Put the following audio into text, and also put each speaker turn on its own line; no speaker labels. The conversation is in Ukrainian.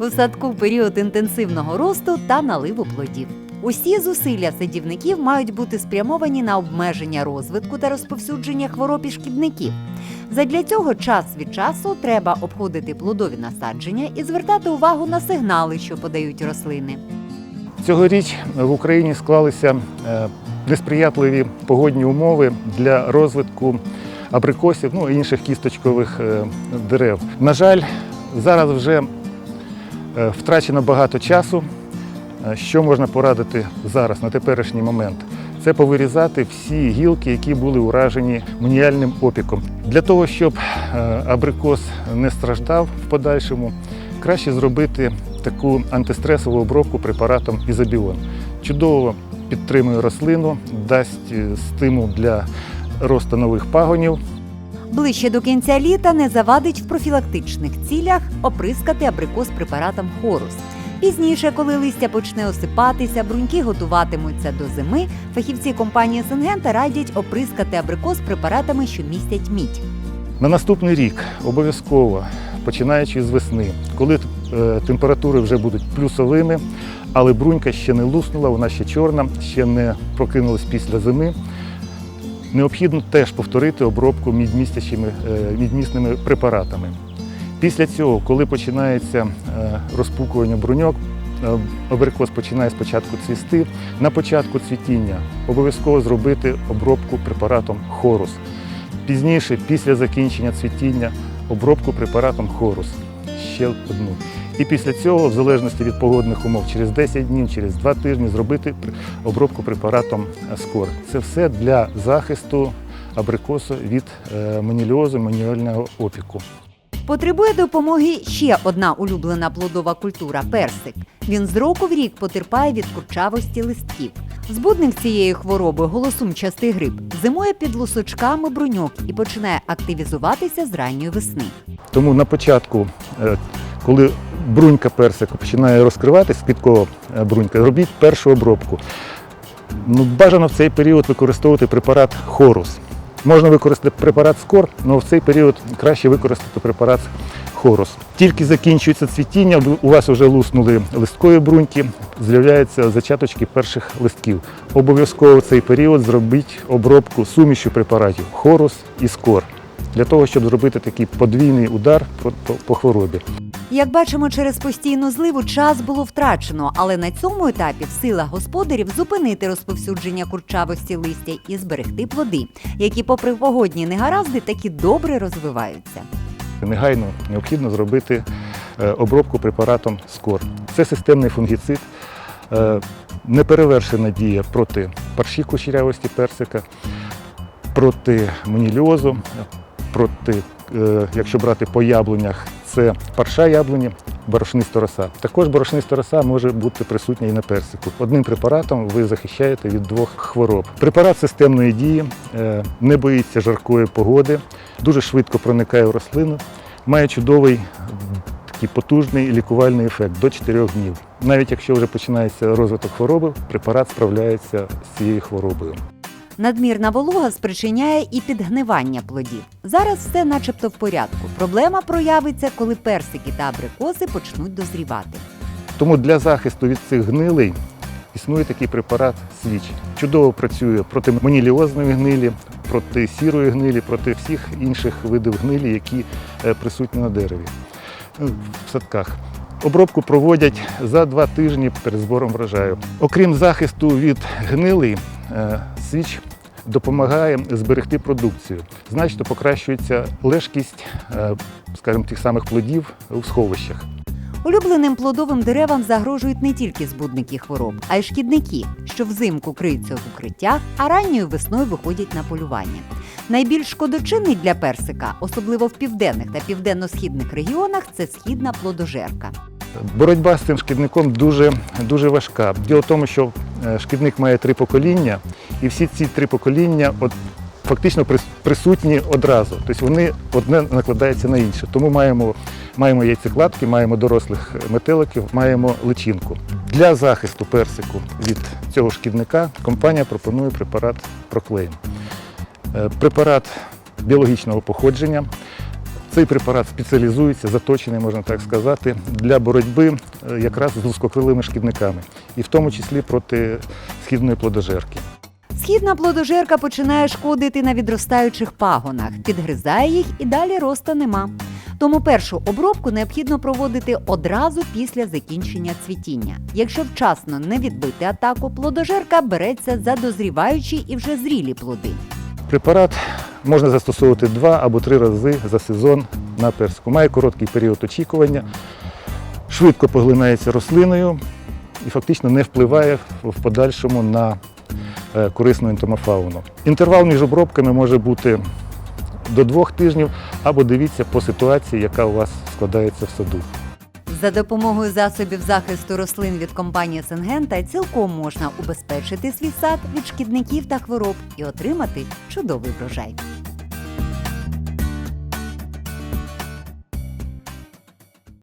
У садку період інтенсивного росту та наливу плодів. Усі зусилля садівників мають бути спрямовані на обмеження розвитку та розповсюдження хвороб і шкідників. Задля цього час від часу треба обходити плодові насадження і звертати увагу на сигнали, що подають рослини.
Цьогоріч в Україні склалися е, несприятливі погодні умови для розвитку абрикосів, ну і інших кісточкових е, дерев. На жаль, зараз вже втрачено багато часу. Е, Що можна порадити зараз, на теперішній момент? Це повирізати всі гілки, які були уражені маніальним опіком. Для того, щоб е, абрикос не страждав в подальшому, краще зробити таку антистресову обробку препаратом Ізобіон. Чудово підтримує рослину, дасть е, стимул для росту нових пагонів.
Ближче до кінця літа не завадить в профілактичних цілях оприскати абрикос препаратом хорус. Пізніше, коли листя почне осипатися, бруньки готуватимуться до зими, фахівці компанії Сингента радять оприскати абрикос препаратами, що містять мідь.
На наступний рік обов'язково, починаючи з весни, коли е, температури вже будуть плюсовими, але брунька ще не луснула, вона ще чорна, ще не прокинулась після зими. Необхідно теж повторити обробку е, мідмісними препаратами. Після цього, коли починається е, розпукування бруньок, е, абрикос починає спочатку цвісти. На початку цвітіння обов'язково зробити обробку препаратом хорус. Пізніше, після закінчення цвітіння, обробку препаратом хорус. Ще одну. І після цього, в залежності від погодних умов, через 10 днів, через 2 тижні зробити обробку препаратом скор. Це все для захисту абрикосу від е, маніліозу, маніального опіку.
Потребує допомоги ще одна улюблена плодова культура персик. Він з року в рік потерпає від курчавості листків. Збудник цієї хвороби голосумчастий гриб зимує під лусочками бруньок і починає активізуватися з ранньої весни.
Тому на початку, е, коли брунька персика починає розкриватись, квіткова е, брунька, робіть першу обробку. Ну, бажано в цей період використовувати препарат хорус. Можна використати препарат скор, але в цей період краще використати препарат хорус. Тільки закінчується цвітіння, у вас вже луснули листкові бруньки, з'являються зачаточки перших листків. Обов'язково в цей період зробіть обробку сумішю препаратів хорус і скор для того, щоб зробити такий подвійний удар по, хворобі.
Як бачимо, через постійну зливу час було втрачено, але на цьому етапі в силах господарів зупинити розповсюдження курчавості листя і зберегти плоди, які, попри погодні негаразди, таки добре розвиваються.
Негайно необхідно зробити е, обробку препаратом скор. Це системний фунгіцид, е, неперевершена дія проти парші кучерявості персика, проти маніліозу, проти, е, якщо брати по яблунях, це парша яблуні, борошниста роса. Також борошниста роса може бути присутня і на персику. Одним препаратом ви захищаєте від двох хвороб. Препарат системної дії, е, не боїться жаркої погоди, дуже швидко проникає в рослину, має чудовий такий потужний лікувальний ефект до 4 днів. Навіть якщо вже починається розвиток хвороби, препарат справляється з цією хворобою.
Надмірна волога спричиняє і підгнивання плодів. Зараз все начебто в порядку. Проблема проявиться, коли персики та абрикоси почнуть дозрівати.
Тому для захисту від цих гнилей існує такий препарат свіч. Чудово працює проти маніліозної гнилі, проти сірої гнилі, проти всіх інших видів гнилі, які е, присутні на дереві е, в садках. Обробку проводять за два тижні перед збором врожаю. Окрім захисту від гнилей, е, свіч допомагає зберегти продукцію. Значно покращується лежкість, е, скажімо, тих самих плодів у сховищах.
Улюбленим плодовим деревам загрожують не тільки збудники хвороб, а й шкідники, що взимку криються в укриттях, а ранньою весною виходять на полювання. Найбільш шкодочинний для персика, особливо в південних та південно-східних регіонах, це східна плодожерка.
Боротьба з цим шкідником дуже, дуже важка. Діло в тому, що шкідник має три покоління, і всі ці три покоління от, фактично присутні одразу. Тобто вони одне накладається на інше. Тому маємо, маємо яйцекладки, маємо дорослих метеликів, маємо личинку. Для захисту персику від цього шкідника компанія пропонує препарат Проклейм. Е, Препарат біологічного походження. Цей препарат спеціалізується, заточений, можна так сказати, для боротьби е, якраз з лускокрилими шкідниками, і в тому числі проти східної плодожерки.
Східна плодожерка починає шкодити на відростаючих пагонах, підгризає їх і далі росту нема. Тому першу обробку необхідно проводити одразу після закінчення цвітіння. Якщо вчасно не відбити атаку, плодожерка береться за дозріваючі і вже зрілі плоди.
Препарат можна застосовувати два або три рази за сезон на персику. Має короткий період очікування, швидко поглинається рослиною і фактично не впливає в подальшому на е, корисну ентомофауну. Інтервал між обробками може бути до двох тижнів або дивіться по ситуації, яка у вас складається в саду.
За допомогою засобів захисту рослин від компанії Сингента цілком можна убезпечити свій сад від шкідників та хвороб і отримати чудовий врожай.